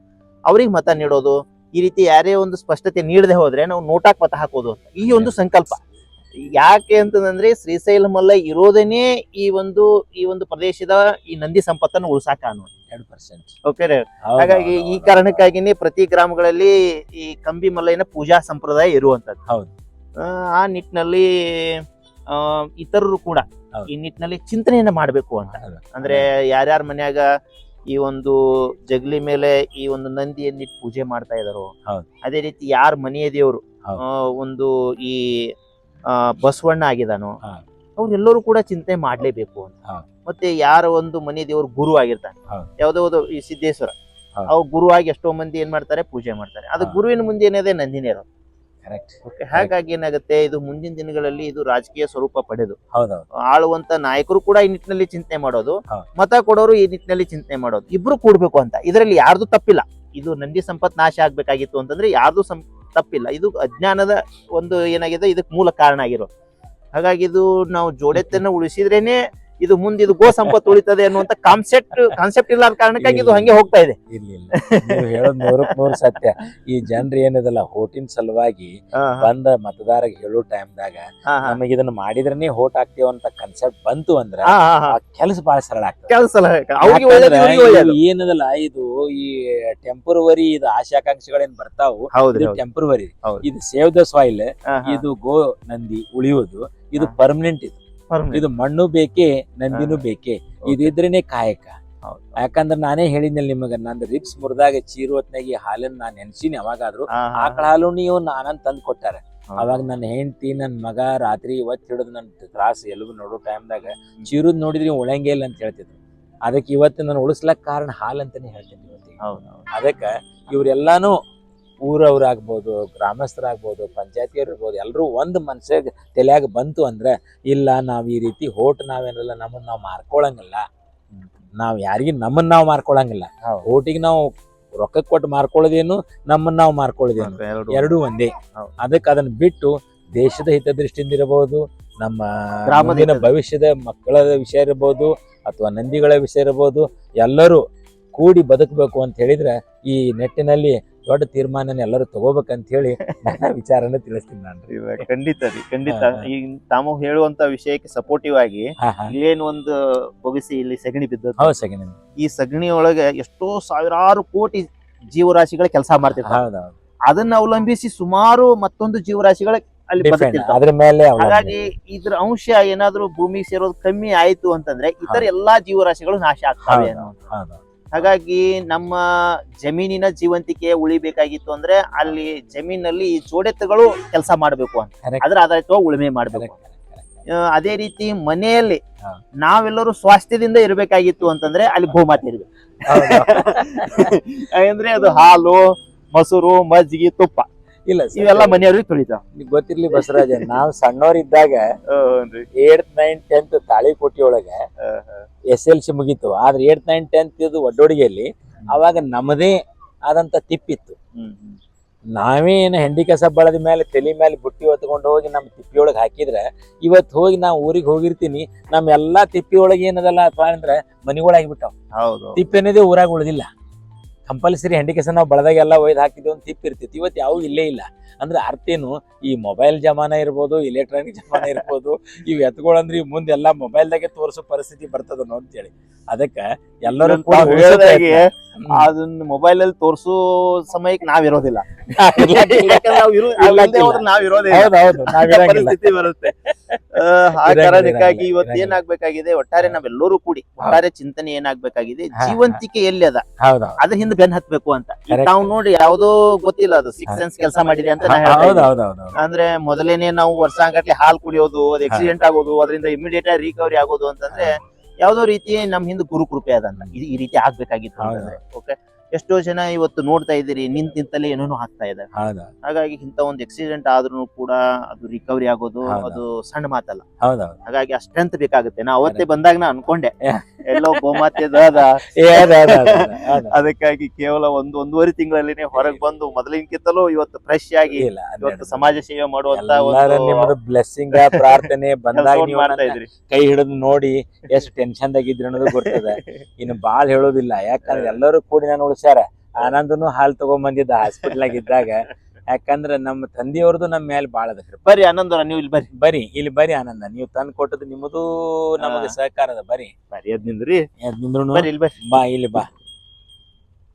ಅವ್ರಿಗೆ ಮತ ನೀಡೋದು ಈ ರೀತಿ ಯಾರೇ ಒಂದು ಸ್ಪಷ್ಟತೆ ನೀಡದೆ ಹೋದ್ರೆ ನಾವು ನೋಟಾಕ್ ಮತ ಹಾಕೋದು ಈ ಒಂದು ಸಂಕಲ್ಪ. ಯಾಕೆ ಅಂತಂದ್ರೆ ಶ್ರೀಶೈಲ ಮಲ್ಲ ಇರೋದೇನೆ ಈ ಒಂದು ಈ ಒಂದು ಪ್ರದೇಶದ ಈ ನಂದಿ ಸಂಪತ್ತನ್ನು ಉಳಿಸಾಕ ಅನ್ನೋದು ಎರಡು ಪರ್ಸೆಂಟ್ ಓಕೆ ಹಾಗಾಗಿ ಈ ಕಾರಣಕ್ಕಾಗಿನೇ ಪ್ರತಿ ಗ್ರಾಮಗಳಲ್ಲಿ ಈ ಕಂಬಿ ಮಲ್ಲಯ್ಯನ ಪೂಜಾ ಸಂಪ್ರದಾಯ ಇರುವಂತದ್ದು ಹೌದು. ಆ, ನಿಟ್ಟಿನಲ್ಲಿ ಆ, ಇತರರು ಕೂಡ. ಈ ನಿಟ್ಟಿನಲ್ಲಿ ಚಿಂತನೆಯನ್ನ ಮಾಡಬೇಕು ಅಂತ. ಅಂದ್ರೆ ಯಾರ್ಯಾರ ಮನ್ಯಾಗ ಈ ಒಂದು ಜಗಲಿ ಮೇಲೆ ಈ ಒಂದು ನಂದಿಯನ್ನಿಟ್ಟು ಪೂಜೆ ಮಾಡ್ತಾ ಇದಾರೋ ಅದೇ ರೀತಿ ಯಾರ ಮನೆಯ ದೇವರು. ಒಂದು ಈ ಬಸವಣ್ಣ ಆಗಿದಾನೋ. ಅವ್ರೆಲ್ಲರೂ ಕೂಡ ಚಿಂತೆ ಮಾಡ್ಲೇಬೇಕು ಅಂತ. ಮತ್ತೆ ಯಾರ ಒಂದು ಮನೆ ದೇವ್ರ ಗುರು ಆಗಿರ್ತಾನೆ. ಯಾವುದೋ ಒಂದು ಈ ಸಿದ್ದೇಶ್ವರ. ಅವ್ರ ಗುರುವಾಗಿ ಎಷ್ಟೋ ಮಂದಿ ಏನ್ ಮಾಡ್ತಾರೆ? ಪೂಜೆ ಮಾಡ್ತಾರೆ. ಅದು ಗುರುವಿನ ಮುಂದೆ ಏನಿದೆ? ನಂದಿನಿ ಇರೋದು. ಹಾಗಾಗಿ ಏನಾಗುತ್ತೆ? ಇದು ಮುಂದಿನ ದಿನಗಳಲ್ಲಿ ಇದು ರಾಜಕೀಯ ಸ್ವರೂಪ ಪಡೆದು ಆಳುವಂತ ನಾಯಕರು ಕೂಡ ಈ ನಿಟ್ಟಿನಲ್ಲಿ ಚಿಂತೆ ಮಾಡೋದು ಮತ ಕೊಡೋರು ಈ ನಿಟ್ಟಿನಲ್ಲಿ ಚಿಂತೆ ಮಾಡೋದು. ಇಬ್ರು ಕೂಡ್ಬೇಕು ಅಂತ. ಇದರಲ್ಲಿ ಯಾರ್ದು ತಪ್ಪಿಲ್ಲ. ಇದು ನಂದಿ ಸಂಪತ್ ನಾಶ ಆಗ್ಬೇಕಾಗಿತ್ತು ಅಂತಂದ್ರೆ ಯಾರ್ದು ತಪ್ಪಿಲ್ಲ. ಇದು ಅಜ್ಞಾನದ ಒಂದು ಏನಾಗಿದೆ ಇದಕ್ಕೆ ಮೂಲ ಕಾರಣ ಆಗಿರೋದು. ಹಾಗಾಗಿ ಇದು ನಾವು ಜೋಡೆತ್ತನ್ನು ಉಳಿಸಿದ್ರೇನೆ ಇದು ಮುಂದೆ ಇದು ಗೋ ಸಂಪತ್ತು ಉಳಿತದೆ ಅನ್ನುವಂತ ಕಾನ್ಸೆಪ್ಟ್ ಕಾನ್ಸೆಪ್ಟ್ ಇಲ್ಲದ ಕಾರಣಕ್ಕಾಗಿ ಇದು ಹಂಗೆ ಹೋಗ್ತಾ ಇದೆ. ಇಲ್ಲ ಹೇಳೋದ್ ನೂರಕ್ ನೂರ್ ಸತ್ಯ. ಈ ಜನರು ಏನಿದಲ್ಲ ಹೋಟಿನ ಸಲುವಾಗಿ ಬಂದ ಮತದಾರಗೆ ಹೇಳೋ ಟೈಮ್ದಾಗ ನಮಗೆ ಇದನ್ನ ಮಾಡಿದ್ರೆ ಹೋಟ್ ಹಾಕ್ತೇವ ಅಂತ ಕನ್ಸೆಪ್ಟ್ ಬಂತು ಅಂದ್ರ ಕೆಲಸ ಬಹಳ ಸರಳ ಆಗ್ತದೆ. ಕೆಲಸ ಏನದಲ್ಲ ಇದು ಈ ಟೆಂಪ್ರವರಿ ಇದು ಆಶಾಕಾಂಕ್ಷಿಗಳೇನ್ ಬರ್ತಾವು ಟೆಂಪ್ರವರಿ ಇದು ಟೆಂಪರವರಿ ಇದು ಸೇವ್ ದ ಸಾಯಿಲ್ ಇದು ಗೋ ನಂದಿ ಉಳಿಯುವುದು ಇದು ಪರ್ಮನೆಂಟ್ ಇದು. ಇದು ಮಣ್ಣು ಬೇಕೇ ನಂದಿನೂ ಬೇಕೇ. ಇದಿದ್ರೇನೆ ಕಾಯಕ. ಯಾಕಂದ್ರ ನಾನೇ ಹೇಳಿದ್ನಲ್ಲ ನಿಮಗ ನಂದು ರಿಪ್ಸ್ ಮುರಿದಾಗ ಚೀರು ಹೊತ್ನಾಗಿ ಹಾಲನ್ನ ನಾನ್ ನೆನ್ಸಿನಿ ಯಾವಾಗಾದ್ರು ಆಕಳ ಹಾಲು ನೀವು ನಾನಂತ ತಂದ್ ಕೊಟ್ಟಾರ. ಅವಾಗ ನನ್ನ ಹೆಂಡತಿ ನನ್ನ ಮಗ ರಾತ್ರಿ ಇವತ್ತು ಹಿಡಿದು ನನ್ನ ತ್ರಾಸ ಎಲ್ಬು ನೋಡೋ ಟೈಮ್ದಾಗ ಚೀರುದ್ ನೋಡಿದ್ರಿ ಉಳಂಗೇ ಇಲ್ಲ ಅಂತ ಹೇಳ್ತಿದ್ರು. ಅದಕ್ಕೆ ಇವತ್ತು ನಾನು ಉಳಿಸ್ಲಕ್ ಕಾರಣ ಹಾಲ್ ಅಂತಾನೆ ಹೇಳ್ತೀನಿ ಇವತ್ತಿಗೆ. ಅದಕ್ಕ ಇವ್ರೆಲ್ಲಾನು ಊರವ್ರಾಗ್ಬೋದು ಗ್ರಾಮಸ್ಥರಾಗ್ಬೋದು ಪಂಚಾಯತಿಯವ್ರು ಇರ್ಬೋದು ಎಲ್ಲರೂ ಒಂದು ಮನ್ಸಿಗೆ ತಲೆಯಾಗ ಬಂತು ಅಂದ್ರೆ ಇಲ್ಲ ನಾವು ಈ ರೀತಿ ಹೋಟ್ ನಾವೇನಲ್ಲ ನಮ್ಮನ್ನ ನಾವು ಮಾರ್ಕೊಳಂಗಿಲ್ಲ. ನಾವ್ ಯಾರಿಗೂ ನಮ್ಮನ್ನ ನಾವು ಮಾರ್ಕೊಳಂಗಿಲ್ಲ. ಹೋಟಿಗೆ ಓಟಿಗೆ ನಾವು ರೊಕ್ಕ ಕೊಟ್ಟು ಮಾರ್ಕೊಳ್ಳೋದೇನು ನಮ್ಮನ್ನ ನಾವು ಮಾರ್ಕೊಳ್ಳೋದೇನು ಎರಡೂ ಒಂದೇ. ಅದಕ್ಕೆ ಅದನ್ನ ಬಿಟ್ಟು ದೇಶದ ಹಿತದೃಷ್ಟಿಯಿಂದ ಇರಬಹುದು ನಮ್ಮ ಗ್ರಾಮದ ಭವಿಷ್ಯದ ಮಕ್ಕಳ ವಿಷಯ ಇರಬಹುದು ಅಥವಾ ನಂದಿಗಳ ವಿಷಯ ಇರಬಹುದು ಎಲ್ಲರೂ ಕೂಡಿ ಬದುಕಬೇಕು ಅಂತ ಹೇಳಿದ್ರೆ ಈ ನೆಟ್ಟಿನಲ್ಲಿ ದೊಡ್ಡ ತೀರ್ಮಾನನ ಎಲ್ಲರೂ ತಗೋಬೇಕಂತ ಹೇಳಿ ನನ್ನ [LAUGHS] ವಿಚಾರನ ತಿಳಿಸ್ತೀನಿ ನಾನು. ಖಂಡಿತ ರೀ ಖಂಡಿತ. ಹಾ, ಹಾ. ಈ ತಾವು ಹೇಳುವಂತ ವಿಷಯಕ್ಕೆ ಸಪೋರ್ಟಿವ್ ಆಗಿ ಏನು ಇಲ್ಲೇನು ಒಂದು ಬೊಗಸಿ ಇಲ್ಲಿ ಸಗಣಿ ಬಿದ್ದದ್ದು? ಸಗಣಿ. ಈ ಸಗಣಿ ಒಳಗೆ ಎಷ್ಟೋ ಸಾವಿರಾರು ಕೋಟಿ ಜೀವರಾಶಿಗಳ ಕೆಲಸ ಮಾಡ್ತಿರ್ತಾರೆ. ಅದನ್ನ ಅವಲಂಬಿಸಿ ಸುಮಾರು ಮತ್ತೊಂದು ಜೀವರಾಶಿಗಳ ಅಲ್ಲಿ ಅದ್ರ ಮೇಲೆ ಹಾಗಾಗಿ ಇದ್ರ ಅಂಶ ಏನಾದ್ರೂ ಭೂಮಿಗೆ ಸೇರೋದು ಕಮ್ಮಿ ಆಯ್ತು ಅಂತಂದ್ರೆ ಇತರ ಎಲ್ಲಾ ಜೀವರಾಶಿಗಳು ನಾಶ ಆಗ್ತವೆ. ಹಾಗಾಗಿ ನಮ್ಮ ಜಮೀನಿನ ಜೀವಂತಿಕೆ ಉಳಿಬೇಕಾಗಿತ್ತು ಅಂದ್ರೆ ಅಲ್ಲಿ ಜಮೀನಲ್ಲಿ ಈ ಜೋಡೆತ್ತುಗಳು ಕೆಲಸ ಮಾಡಬೇಕು ಅಂತ. ಅದ್ರ ಆಧಾರಿತವಾಗಿ ಉಳುಮೆ ಮಾಡಬೇಕು ಅದೇ ರೀತಿ ಮನೆಯಲ್ಲಿ ನಾವೆಲ್ಲರೂ ಸ್ವಾಸ್ಥ್ಯದಿಂದ ಇರಬೇಕಾಗಿತ್ತು ಅಂತಂದ್ರೆ ಅಲ್ಲಿ ಗೋಮಾತೆ ಇರ್ಬೇಕು. [LAUGHS] ಅಂದ್ರೆ ಅದು ಹಾಲು ಮೊಸರು ಮಜ್ಜಿಗೆ ತುಪ್ಪ. ಇಲ್ಲ ಇವೆಲ್ಲ ಮನೆಯವ್ರಿಗೆ ತುಳಿತಾವ ನಿಮ್ಗೆ ಗೊತ್ತಿರ್ಲಿ ಬಸವರಾಜ ನಾವ್ ಸಣ್ಣವರಿದ್ದಾಗ [LAUGHS] ಏಟ್ ನೈನ್ ಟೆಂತ್ ತಾಳಿಕೋಟಿ ಒಳಗ ಎಸ್ ಎಲ್ ಸಿ ಮುಗಿತು. ಆದ್ರೆ ಏಟ್ ನೈನ್ ಟೆಂತ್ ಇದು ಒಡ್ಡೋಡಿಗೆಯಲ್ಲಿ ಅವಾಗ ನಮ್ಮದೇ ಆದಂತ ತಿಪ್ಪಿತ್ತು. ನಾವೇ ಏನು ಹೆಂಡಿ ಕಸ ಬಳದ ಮೇಲೆ ತಲೆ ಮೇಲೆ ಬುಟ್ಟಿ ಹೊತ್ಕೊಂಡು ಹೋಗಿ ನಮ್ಮ ತಿಪ್ಪಿಯೊಳಗೆ ಹಾಕಿದ್ರೆ ಇವತ್ತು ಹೋಗಿ ನಾವು ಊರಿಗೆ ಹೋಗಿರ್ತೀನಿ ನಮ್ಮ ಎಲ್ಲಾ ತಿಪ್ಪಿಯೊಳಗೆ ಏನದಲ್ಲ ಅಥವಾ ಅಂದ್ರೆ ಮನಿಗಳಾಗಿಬಿಟ್ಟಾವ ತಿಪ್ಪಿ ಅನ್ನೋದೇ ಊರಾಗ ಉಳಿದಿಲ್ಲ. ಕಂಪಲ್ಸರಿ ಹೆಂಡಿ ಕಸ ನಾವು ಬಳದಾಗೆಲ್ಲ ಒಯ್ದು ಹಾಕಿದ್ವಿ ಒಂದು ತಿಪ್ಪ ಇರ್ತಿತ್ತು. ಇವತ್ತು ಯಾವ ಇಲ್ಲೇ ಇಲ್ಲ. ಅಂದ್ರೆ ಅರ್ಥೇನು ಈ ಮೊಬೈಲ್ ಜಮಾನ ಇರ್ಬೋದು ಇಲೆಕ್ಟ್ರಾನಿಕ್ ಜಮಾನ ಇರ್ಬೋದು ಇವು ಎತ್ಕೊಳಂದ್ರೆ ಈ ಮುಂದೆ ಎಲ್ಲ ಮೊಬೈಲ್ದಾಗೆ ತೋರಿಸೋ ಪರಿಸ್ಥಿತಿ ಬರ್ತದ ಅಂತೇಳಿ ಅದಕ್ಕೆ ಎಲ್ಲರೂ ಕೂಡ ಅದನ್ನ ಮೊಬೈಲ್ ಅಲ್ಲಿ ತೋರಿಸೋ ಸಮಯಕ್ಕೆ ನಾವ್ ಇರೋದಿಲ್ಲ. [LAUGHS] ನಾವ್ ಇರೋದೇ ಪರಿಸ್ಥಿತಿ ಬರುತ್ತೆ. ಆ, ಕಾರಣಕ್ಕಾಗಿ ಇವತ್ತು. ಏನಾಗ್ಬೇಕಾಗಿದೆ? ಒಟ್ಟಾರೆ ನಾವೆಲ್ಲರೂ ಕೂಡಿ ಒಟ್ಟಾರೆ ಚಿಂತನೆ ಏನಾಗ್ಬೇಕಾಗಿದೆ? ಜೀವಂತಿಕೆ ಎಲ್ಲಿ ಅದ? ಅದ್ರ ಹಿಂದೆ ಬೆನ್ ಹತ್ಬೇಕು ಅಂತ. ನಾವು ನೋಡಿ ಯಾವ್ದೋ ಗೊತ್ತಿಲ್ಲ ಅದು ಸಿಕ್ಸ್ ಸೆನ್ಸ್ ಕೆಲಸ ಮಾಡಿದೆ ಅಂತ ಅಂದ್ರೆ ಮೊದಲೇನೆ ನಾವು ವರ್ಷಾಂಗಟ್ಲೆ ಹಾಲು ಕುಡಿಯೋದು ಅದು ಆಕ್ಸಿಡೆಂಟ್ ಆಗೋದು ಅದರಿಂದ ಇಮಿಡಿಯೇಟ್ ಆಗಿ ರಿಕವರಿ ಆಗೋದು ಅಂತಂದ್ರೆ ಯಾವ್ದೋ ರೀತಿ ನಮ್ ಹಿಂದೆ ಗುರು ಕೃಪೆ ಅದನ್ನ ಈ- ರೀತಿ ಆಗ್ಬೇಕಾಗಿತ್ತು ಅಂತಂದ್ರೆ ಓಕೆ ಎಷ್ಟೋ ಜನ ಇವತ್ತು ನೋಡ್ತಾ ಇದ್ದೀರಿ ನಿಂತ ನಿಂತಲ್ಲೇ ಏನೇನೋ ಆಗ್ತಾ ಇದೆ ಹಾಗಾಗಿ ಇಂತ ಒಂದು ಎಕ್ಸಿಡೆಂಟ್ ಆದ್ರೂ ಕೂಡ ಅದು ರಿಕವರಿ ಆಗೋದು ಅದು ಸಣ್ಣ ಮಾತಲ್ಲ. ಹಾಗಾಗಿ ಆ ಸ್ಟ್ರೆಂತ್ ಬೇಕಾಗುತ್ತೆ. ನಾ ಅವತ್ತೇ ಬಂದಾಗ ನಾ ಅನ್ಕೊಂಡೆ. ಎಲ್ಲೋ ಗೋಮಾತೆ ಅದ. ಏ, ಹೌದು, ಹೌದು, ಹೌದು, ಹೌದು. ಅದಕ್ಕಾಗಿ ಕೇವಲ ಒಂದು ಒಂದೂವರೆ ತಿಂಗಳಲ್ಲಿ ಹೊರಗೆ ಬಂದು ಮೊದಲಿನಕ್ಕಿಂತಲೂ ಇವತ್ತು ಫ್ರೆಶ್ ಆಗಿ ಇಲ್ಲ ಇವತ್ತು ಸಮಾಜ ಸೇವೆ ಮಾಡುವಂತ ಬ್ಲೆಸ್ಸಿಂಗ್ ಪ್ರಾರ್ಥನೆ [LAUGHS] ಬಂದಾಗ ಕೈ ಹಿಡಿದು ನೋಡಿ ಎಷ್ಟು ಟೆನ್ಷನ್ ದಾಗಿದ್ರಿ ಅನ್ನೋದು ಗೊತ್ತದ. ಇನ್ನು ಬಾಳ್ ಹೇಳೋದಿಲ್ಲ. ಯಾಕಂದ್ರೆ ಎಲ್ಲರೂ ಕೂಡಿ ನಾನು ಉಳಿಸ್ಯಾರ. ಆನಂದನು ಹಾಲು ತಗೊಂಬಂದಿದ್ದ ಹಾಸ್ಪಿಟ್ಲಾಗ ಇದ್ದಾಗ. ಯಾಕಂದ್ರ ನಮ್ಮ ತಂದೆಯವ್ರದ್ದು ನಮ್ಮ ಮೇಲೆ ಬಾಳ ಅದ ಕೃಪೆ. ಬರ್ರಿ ಆನಂದವ್ರ ನೀವು ಇಲ್ಲಿ ಬರ್ರಿ. ಬರೀ ಇಲ್ಲಿ ಬರೀ ಆನಂದ. ನೀವು ತಂದು ಕೊಟ್ಟದ್ದು ನಿಮ್ಮದು ನಮಗೆ. ಸಹಕಾರ ಅದ ಬರೀ ಬರ್ರಿ ಅದ್ ನಿಂದ್ರಿ. ಎದ್ ನಿಂದ್ರುನು? ಬರ್ರಿ ಇಲ್ಲಿ ಬರ್ರಿ. ಬಾ ಇಲ್ಲಿ ಬಾ.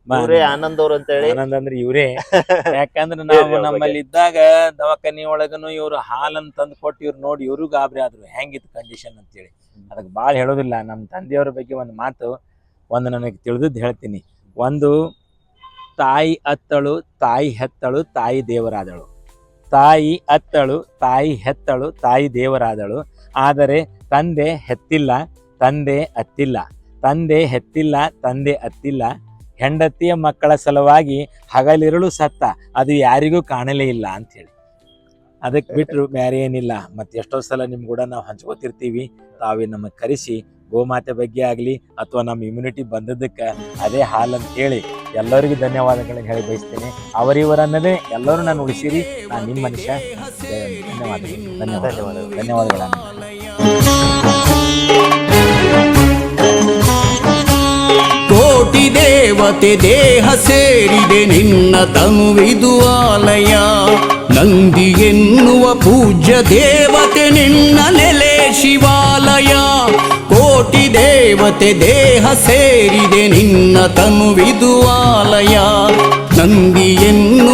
ಬಾ. ಇವ್ರೇ ಆನಂದ. ಆನಂದ್ ಅವ್ರು ಅಂತ ಹೇಳಿ ಆನಂದ್ ಅಂದ್ರೆ ಇವ್ರೇ. [LAUGHS] ಯಾಕಂದ್ರ ಬೇರೆ ನಾವು ಅವ್ರ ನಮ್ಮಲ್ಲಿ ಇದ್ದಾಗ ದವಾಖಾನಿ ಒಳಗನು ಇವ್ರು ಹಾಲನ್ನು ತಂದು ಕೊಟ್ಟು ಇವ್ರು ನೋಡಿ ಇವ್ರು ಗಾಬರಿ ಆದ್ರು. ಹೆಂಗಿತ್ತು ಕಂಡೀಷನ್ ಅಂತೇಳಿ. ಅದಕ್ಕೆ ಭಾಳ ಹೇಳೋದಿಲ್ಲ. ನಮ್ಮ ತಂದೆಯವ್ರ ಬಗ್ಗೆ ಒಂದು ಮಾತು ಒಂದು ನನಗೆ ತಿಳಿದದ್ದು ಹೇಳ್ತೀನಿ. ಒಂದು ತಾಯಿ ಅತ್ತಳು, ತಾಯಿ ಹೆತ್ತಳು, ತಾಯಿ ದೇವರಾದಳು. ತಾಯಿ ಅತ್ತಳು, ತಾಯಿ ಹೆತ್ತಳು, ತಾಯಿ ದೇವರಾದಳು. ಆದರೆ ತಂದೆ ಹೆತ್ತಿಲ್ಲ, ತಂದೆ ಅತ್ತಿಲ್ಲ. ತಂದೆ ಹೆತ್ತಿಲ್ಲ, ತಂದೆ ಅತ್ತಿಲ್ಲ. ಹೆಂಡತಿಯ ಮಕ್ಕಳ ಸಲುವಾಗಿ ಹಗಲಿರುಳು ಸತ್ತ, ಅದು ಯಾರಿಗೂ ಕಾಣಲೇ ಇಲ್ಲ ಅಂತ ಹೇಳಿ ಅದಕ್ಕೆ ಬಿಟ್ಟರು ಬೇರೆ ಏನಿಲ್ಲ. ಮತ್ತೆ ಎಷ್ಟೋ ಸಲ ನಿಮ್ಮ ಕೂಡ ನಾವು ಹಂಚ್ಕೋತಿರ್ತೀವಿ. ತಾವೇ ನಮಗೆ ಕರೆಸಿ ಗೋಮಾತೆ ಬಗ್ಗೆ ಆಗಲಿ ಅಥವಾ ನಮ್ಮ ಇಮ್ಯುನಿಟಿ ಬಂದದ್ದಕ್ಕೆ ಅದೇ ಹಾಲು ಅಂತ ಹೇಳಿ ಎಲ್ಲರಿಗೂ ಧನ್ಯವಾದಗಳನ್ನು ಹೇಳಿ ಬಯಸ್ತೇನೆ. ಅವರಿವರನ್ನದೇ ಎಲ್ಲರೂ ನಾನು ಉಳಿಸಿರಿ. ನಾನು ನಿಮ್ಮ ಮನುಷ್ಯ. ಧನ್ಯವಾದಗಳು. ದೇವತೆ ದೇಹ ಸೇರಿದೆ ನಿನ್ನ ತನುವಿದು ಆಲಯ. ನಂದಿ ಎನ್ನುವ ಪೂಜ್ಯ ದೇವತೆ ನಿನ್ನ ನೆಲೆ ಶಿವಾಲಯ ಕೋಟಿ ದೇವತೆ ದೇಹ ಸೇರಿದೆ ನಿನ್ನ ತನುವಿದು ಆಲಯ. ನಂದಿ ಎನ್ನುವ